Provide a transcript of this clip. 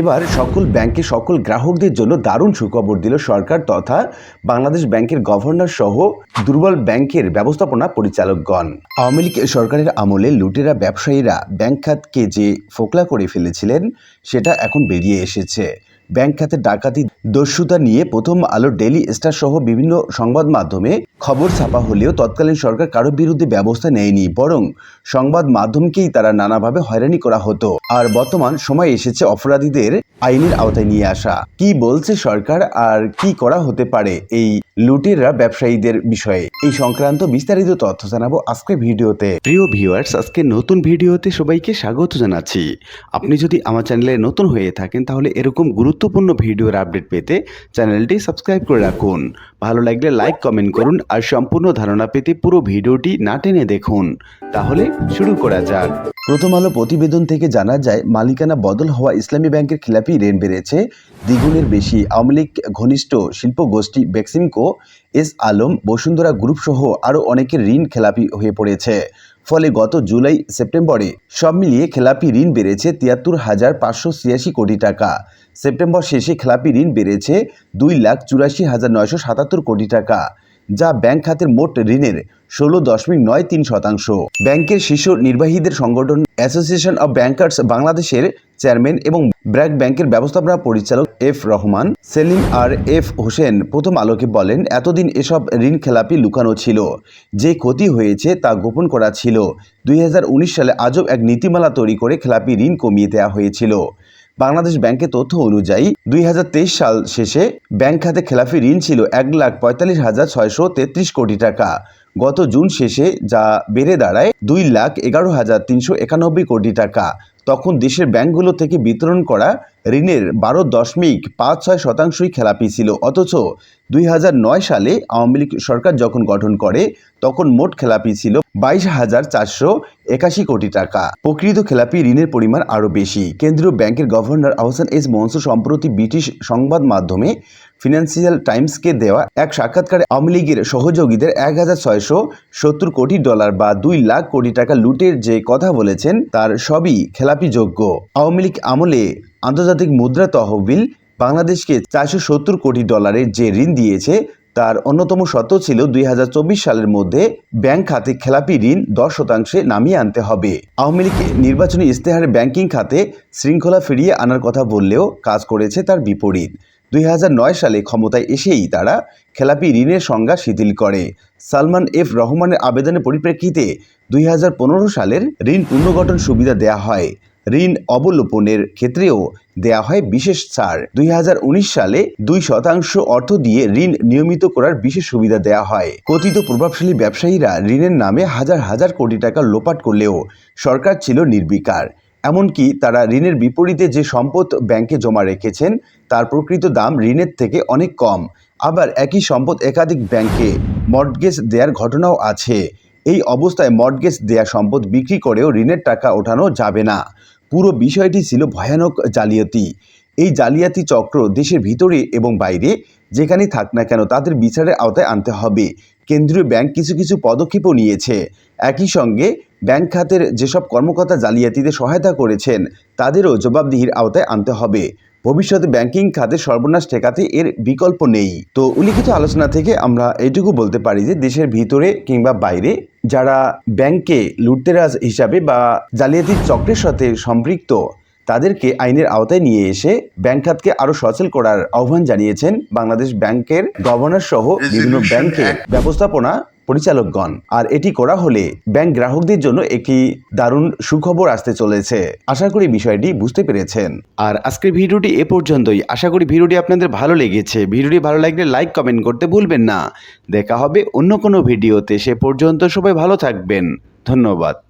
এবার সকল ব্যাংকে সকল গ্রাহকদের জন্য দারুণ সুখবর দিল সরকার তথা বাংলাদেশ ব্যাংকের গভর্নর সহ দুর্বল ব্যাংকের ব্যবস্থাপনা পরিচালকগণ। আওয়ামী লীগ সরকারের আমলে লুটেরা ব্যবসায়ীরা ব্যাংক খাতকে যে ফোকলা করে ফেলেছিলেন, সেটা এখন বেরিয়ে এসেছে। ব্যাংক খাতে ডাকাতি, দস্যুতা নিয়ে প্রথম আলো ডেলি স্টার সহ বিভিন্ন সংবাদ মাধ্যমে খবর ছাপা হলেও তৎকালীন সরকার কারও বিরুদ্ধে ব্যবস্থা নেয়নি, বরং সংবাদ মাধ্যমকেই তারা নানাভাবে হয়রানি করা হতো। আর বর্তমান সময় এসেছে অপরাধীদের আইনের আওতায় নিয়ে আসা। কি বলছে সরকার আর কি করা হতে পারে এই লুটেরা ব্যবসায়ীদের বিষয়ে? এই সংক্রান্ত বিস্তারিত তথ্য জানাব আজকে ভিডিওতে। প্রিয় ভিউয়ার্স, আজকে নতুন ভিডিওতে সবাইকে স্বাগত জানাচ্ছি। আপনি যদি আমার চ্যানেলে নতুন হয়ে থাকেন, তাহলে এরকম গুরুত্বপূর্ণ ভিডিওর আপডেট পেতে চ্যানেলটি সাবস্ক্রাইব করে রাখুন। ভালো লাগলে লাইক, কমেন্ট করুন আর সম্পূর্ণ ধারণা পেতে পুরো ভিডিওটি না টেনে দেখুন। তাহলে শুরু করা যাক। প্রথম আলো প্রতিবেদন থেকে জানা যায়, মালিকানা বদল হওয়া ইসলামী ব্যাংকের খিলাপি ঋণ বেড়েছে। দ্বিগুণের বেশি আওয়ামী লীগ ঘনিষ্ঠ শিল্প গোষ্ঠী বেক্সিমকো, এস আলম, বসুন্ধরা গ্রুপ সহ আরও অনেকের ঋণ খেলাপি হয়ে পড়েছে। ফলে গত জুলাই, সেপ্টেম্বরে সব মিলিয়ে খেলাপি ঋণ বেড়েছে তিয়াত্তর হাজার পাঁচশো ছিয়াশি কোটি টাকা। সেপ্টেম্বর শেষে খেলাপি ঋণ বেড়েছে দুই লাখ চুরাশি হাজার নয়শো সাতাত্তর কোটি টাকা, যা ব্যাংক খাতের মোট ঋণের ষোলো দশমিক নয় তিন শতাংশ। ব্যাংকের শীর্ষ নির্বাহীদের সংগঠন অ্যাসোসিয়েশন অব ব্যাংকার্স বাংলাদেশের চেয়ারম্যান এবং ব্র্যাক ব্যাংকের ব্যবস্থাপনা পরিচালক F Rahman, Selim R F Hossain প্রথম আলোকে বলেন, এতদিন এসব ঋণ খেলাপি লুকানো ছিল। যে ক্ষতি হয়েছে তা গোপন করা ছিল। দুই হাজার উনিশ সালে আজব এক নীতিমালা তৈরি করে খেলাপি ঋণ কমিয়ে দেওয়া হয়েছিল। বাংলাদেশ ব্যাংকের তথ্য অনুযায়ী, দুই হাজার তেইশ সাল শেষে ব্যাংক খাতে খেলাফি ঋণ ছিল এক লাখ পঁয়তাল্লিশ হাজার ছয়শো তেত্রিশ কোটি টাকা। গত জুন শেষে যা বেড়ে দাঁড়ায়, দুই লাখ এগারো হাজার তিনশো একানব্বই কোটি টাকা। তখন দেশের ব্যাংকগুলো থেকে বিতরণ করা ঋণের বারো দশমিক পাঁচ ছয় শতাংশই খেলাপি ছিল। অথচ দুই হাজার নয় সালে আওয়ামী লীগ সরকার যখন গঠন করে, তখন মোট খেলাপি ছিল বাইশ হাজার চারশো একাশি কোটি টাকা। প্রকৃত খেলাপি ঋণের পরিমাণ আরও বেশি। কেন্দ্রীয় ব্যাংকের গভর্নর আহসান এস মনসুর সম্প্রতি ব্রিটিশ সংবাদ মাধ্যমে ফিনান্সিয়াল টাইমসকে দেওয়া এক সাক্ষাৎকারে আওয়ামী লীগের সহযোগীদের এক হাজার ছয়শো সত্তর কোটি ডলার বা দুই লাখ কোটি টাকা লুটের যে কথা বলেছেন, তার সবই খেলাপি যোগ্য আওয়ামী লীগ আমলে আন্তর্জাতিক মুদ্রা তহবিল বাংলাদেশকে চারশো সত্তর কোটি ডলারের যে ঋণ দিয়েছে, তার অন্যতম শর্ত ছিল দুই হাজার চব্বিশ সালের মধ্যে ব্যাংক খাতে খেলাপি ঋণ দশ শতাংশে নামিয়ে আনতে হবে। আওয়ামী লীগ নির্বাচনী ইস্তেহারে ব্যাংকিং খাতে শৃঙ্খলা ফিরিয়ে আনার কথা বললেও কাজ করেছে তার বিপরীত। দুই হাজার নয় সালে ক্ষমতায় এসেই তারা খেলাপি ঋণের সংজ্ঞা শিথিল করে। সালমান এফ রহমানের আবেদনের পরিপ্রেক্ষিতে দুই হাজার পনেরো সালের ঋণ পুনর্গঠন সুবিধা দেয়া হয়। ঋণ অবলোপনের ক্ষেত্রেও দেয়া হয় বিশেষ ছাড়। দুই হাজার উনিশ সালে দুই শতাংশ অর্থ দিয়ে ঋণ নিয়মিত করার বিশেষ সুবিধা দেয়া হয়। কথিত প্রভাবশালী ব্যবসায়ীরা ঋণের নামে হাজার হাজার কোটি টাকা লোপাট করলেও সরকার ছিল নির্বিকার। এমনকি তারা ঋণের বিপরীতে যে সম্পদ ব্যাংকে জমা রেখেছেন, তার প্রকৃত দাম ঋণের থেকে অনেক কম। আবার একই সম্পদ একাধিক ব্যাংকে মর্টগেজ দেওয়ার ঘটনাও আছে। এই অবস্থায় মর্টগেজ দেয়া সম্পদ বিক্রি করেও ঋণের টাকা ওঠানো যাবে না। পুরো বিষয়টি ছিল ভয়ানক জালিয়াতি। এই জালিয়াতি চক্র দেশের ভিতরে এবং বাইরে, যেখানেই থাক না কেন তাদের বিচারের আওতায় আনতে হবে। কেন্দ্রীয় ব্যাংক কিছু কিছু পদক্ষেপও নিয়েছে। একই সঙ্গে ব্যাংক খাতের যেসব কর্মকর্তা জালিয়াতিতে সহায়তা করেছেন তাদেরও জবাবদিহির আওতায় আনতে হবে। ভবিষ্যতে ব্যাংকিং খাতে সর্বনাশ ঠেকাতে এর বিকল্প নেই। তো উল্লিখিত আলোচনা থেকে আমরা এটুকু বলতে পারি যে দেশের ভিতরে কিংবা বাইরে যারা ব্যাংকে লুটেরাজ হিসাবে বা জালিয়াতির চক্রের সাথে সম্পৃক্ত তাদেরকে আইনের আওতায় নিয়ে এসে ব্যাংক খাতকে আরও সচল করার আহ্বান জানিয়েছেন বাংলাদেশ ব্যাংকের গভর্নর সহ বিভিন্ন ব্যাংকের ব্যবস্থাপনা পরিচালকগণ। আর এটি করা হলে ব্যাংক গ্রাহকদের জন্য একটি দারুণ সুখবর আসতে চলেছে। আশা করি বিষয়টি বুঝতে পেরেছেন। আর আজকের ভিডিওটি এ পর্যন্তই। আশা করি ভিডিওটি আপনাদের ভালো লেগেছে। ভিডিওটি ভালো লাগলে লাইক, কমেন্ট করতে ভুলবেন না। দেখা হবে অন্য কোনো ভিডিওতে। সে পর্যন্ত সবাই ভালো থাকবেন। ধন্যবাদ।